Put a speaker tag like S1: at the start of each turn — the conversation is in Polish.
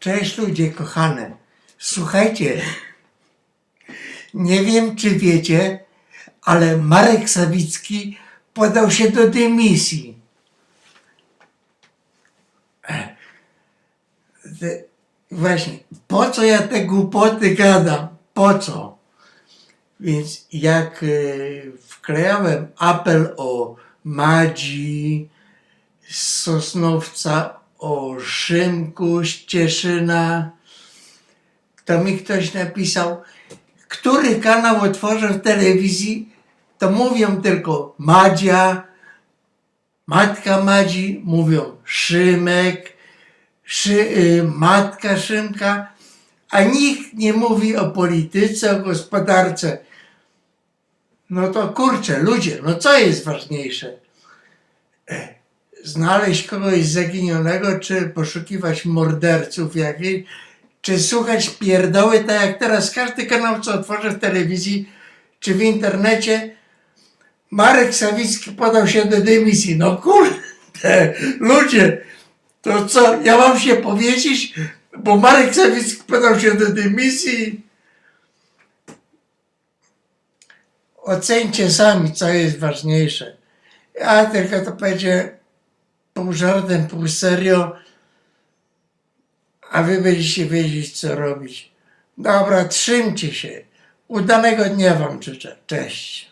S1: Cześć ludzie kochane. Słuchajcie, nie wiem czy wiecie, ale Marek Sawicki podał się do dymisji. Te- Właśnie, po co ja te głupoty gadam? Po co? Więc jak e, wklejałem apel o Madzi, Sosnowca, o Szymku z Cieszyna, to mi ktoś napisał, który kanał otworzę w telewizji, to mówią tylko Madzia, matka Madzi, mówią Szymek, szy, y, matka Szymka, a nikt nie mówi o polityce, o gospodarce. No to kurczę, ludzie, no co jest ważniejsze? Znaleźć kogoś zaginionego, czy poszukiwać morderców jakichś, czy słuchać pierdoły, tak jak teraz każdy kanał, co otworzę w telewizji, czy w internecie, Marek Sawicki podał się do dymisji. No kurde, ludzie, to co, ja mam się powiedzieć, bo Marek Sawicki podał się do dymisji. Ocencie sami, co jest ważniejsze. Ja tylko to będzie pół żartem, pół serio, a wy będziecie wiedzieć, co robić. Dobra, trzymcie się. Udanego dnia wam życzę. Cześć.